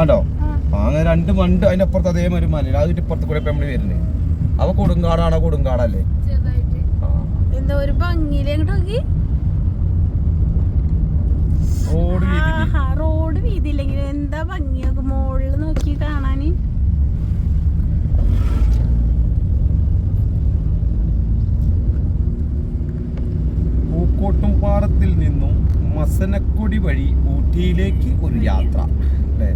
ആണ്ടോ അങ്ങനെ രണ്ട് മണ്ട് അതിന്റെ അപ്പുറത്ത് അതേ ഒരു മല അതിന്റെ ഇപ്പുറത്ത് കൂടെ നമ്മൾ വരുന്നത് അവ കൊടുങ്കാടാണോ കൊടുങ്കാടല്ലേ? എന്താ ഒരു ഭംഗിയിൽ അങ്ങോട്ട് നോക്കി? റോഡ് റോഡ് വീതിയില്ലെങ്കിൽ എന്താ ഭംഗിയൊക്കെ മുകളിൽ നോക്കി കാണാന്. പൂക്കോട്ടും പാടത്തിൽ നിന്നും മസനക്കൊടി വഴി ഊട്ടിയിലേക്ക് ഒരു യാത്ര. അല്ലേ?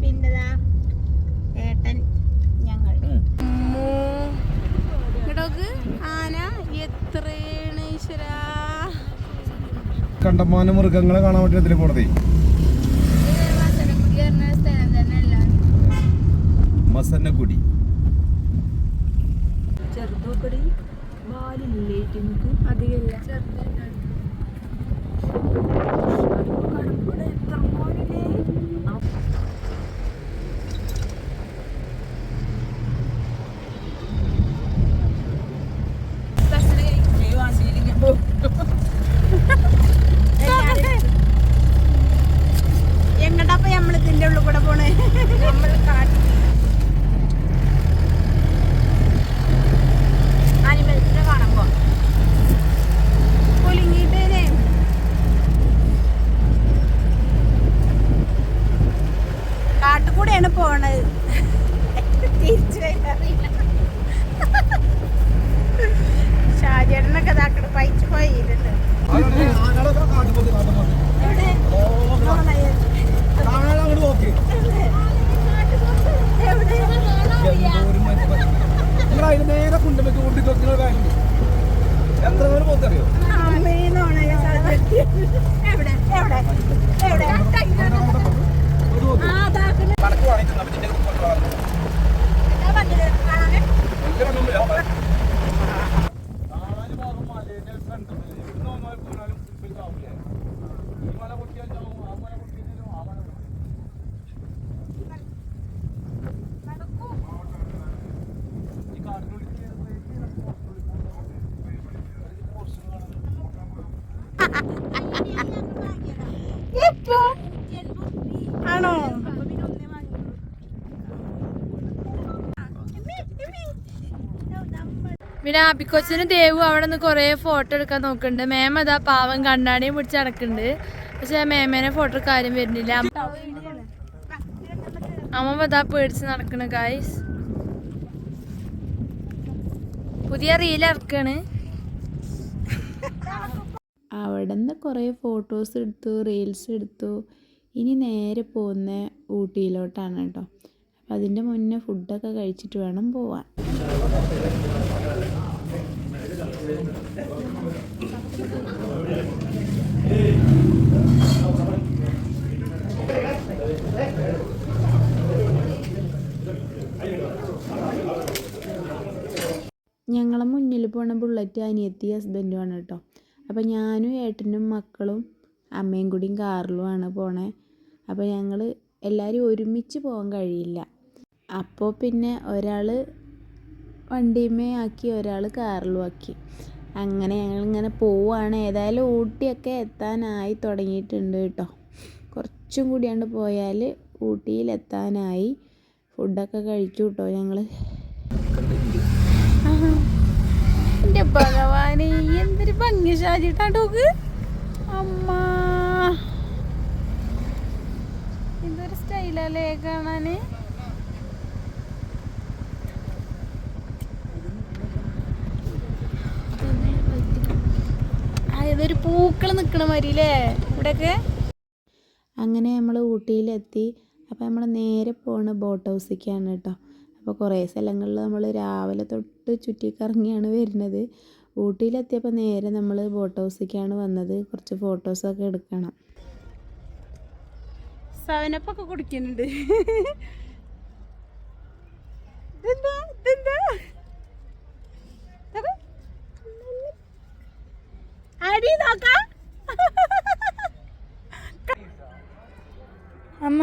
പിന്നെതാ ഏട്ടൻ ഞങ്ങൾ. ആന എത്രയാണ് ഈശ്വരാ? കണ്ടമാന മൃഗങ്ങളെ കാണാൻ പറ്റില്ല പോണതേ. മസനഗുടി ചെറുതോക്കടി വാലില്ലേ നമുക്ക് അധികമില്ല പോലില്ലേ എങ്ങട്ടപ്പ നമ്മൾ ഇതിന്റെ ഉള്ളിൽ കൂടെ പോണേ നമ്മൾ അനിമൽസിനെ കാണാൻ പോവാം കുലുങ്ങിട്ടേനെ കാട്ടുകൂടെയാണ് പോണത്. തിരിച്ചു വരാറില്ല ഷാജേട്ടനൊക്കെ ഇതാക്കണ പൈച്ചു പോയിട്ടുണ്ട് നേരെ എത്ര പേര് പോത്തറിയോ അമ്മേന്നോണ ആണോ? പിന്നെ അബിക്കൊച്ചിന് ദേവു അവിടെ നിന്ന് കുറേ ഫോട്ടോ എടുക്കാൻ നോക്കുന്നുണ്ട്. മേമ അതാ പാവം കണ്ണാടിയും പിടിച്ച് നടക്കുന്നുണ്ട്. പക്ഷെ മേമേനെ ഫോട്ടോ കാര്യം വരുന്നില്ല. അമ്മ അതാ പേടിച്ച് നടക്കണ് ഗായ്സ് പുതിയ റീൽ ഇറക്കാണ്. അവിടെ നിന്ന് കുറേ ഫോട്ടോസ് എടുത്തു റീൽസ് എടുത്തു. ഇനി നേരെ പോകുന്ന ഊട്ടിയിലോട്ടാണ് കേട്ടോ. അപ്പം അതിന്റെ മുന്നേ ഫുഡൊക്കെ കഴിച്ചിട്ട് വേണം പോവാൻ. ഞങ്ങളെ മുന്നിൽ പോണ ബുള്ളറ്റ് അനിയത്തി ഹസ്ബൻഡുമാണ് കേട്ടോ. അപ്പോൾ ഞാനും ഏട്ടനും മക്കളും അമ്മയും കൂടിയും കാറിലുമാണ് പോണേ. അപ്പോൾ ഞങ്ങൾ എല്ലാവരും ഒരുമിച്ച് പോകാൻ കഴിയില്ല. അപ്പോൾ പിന്നെ ഒരാൾ വണ്ടിയുമേ ആക്കി ഒരാൾ കാറിലും ആക്കി. അങ്ങനെ ഞങ്ങളിങ്ങനെ പോവുകയാണ് ഏതായാലും ഊട്ടിയൊക്കെ എത്താനായി തുടങ്ങിയിട്ടുണ്ട് കേട്ടോ. കുറച്ചും കൂടിയാണ്ട് പോയാൽ ഊട്ടിയിലെത്താനായി. ഫുഡൊക്കെ കഴിച്ചു കേട്ടോ ഞങ്ങൾ എന്റെ ഭഗവാനെ എന്തൊരു ഭംഗി ഷാജിട്ടാണ്ടോക്ക് അമ്മ. ഇതൊരു സ്റ്റൈലല്ലേ കാണാന്? ആ, ഇതൊരു പൂക്കൾ നിക്കണ മാതിരി അല്ലേ ഇവിടെയൊക്കെ അങ്ങനെ നമ്മൾ ഊട്ടിയിലെത്തി. അപ്പോൾ നമ്മൾ നേരെ പോണ ബോട്ട് ഹൗസിലേക്കാണ് കേട്ടോ. അപ്പോൾ കുറേ സ്ഥലങ്ങളിൽ നമ്മൾ രാവിലെ തൊട്ട് ചുറ്റിക്കറങ്ങിയാണ് വരുന്നത്. ഊട്ടിയിലെത്തിയപ്പോൾ നേരെ നമ്മൾ ബോട്ട് ഹൗസിലേക്കാണ് വന്നത്. കുറച്ച് ഫോട്ടോസൊക്കെ എടുക്കണം. സവനപ്പൊക്കെ കുടിക്കുന്നുണ്ട്. അമ്മ.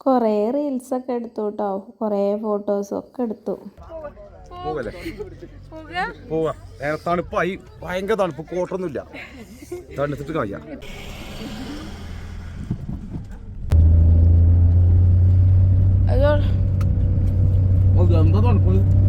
കുറേ റീൽസൊക്കെ എടുത്തു കേട്ടോ കുറേ ഫോട്ടോസും ഒക്കെ എടുത്തു. പോവാ. തണുപ്പായി. ഭയങ്കര തണുപ്പ്. കോട്ടൊന്നുമില്ല തണുത്തിട്ട് കഴിയാം തണുപ്പ്?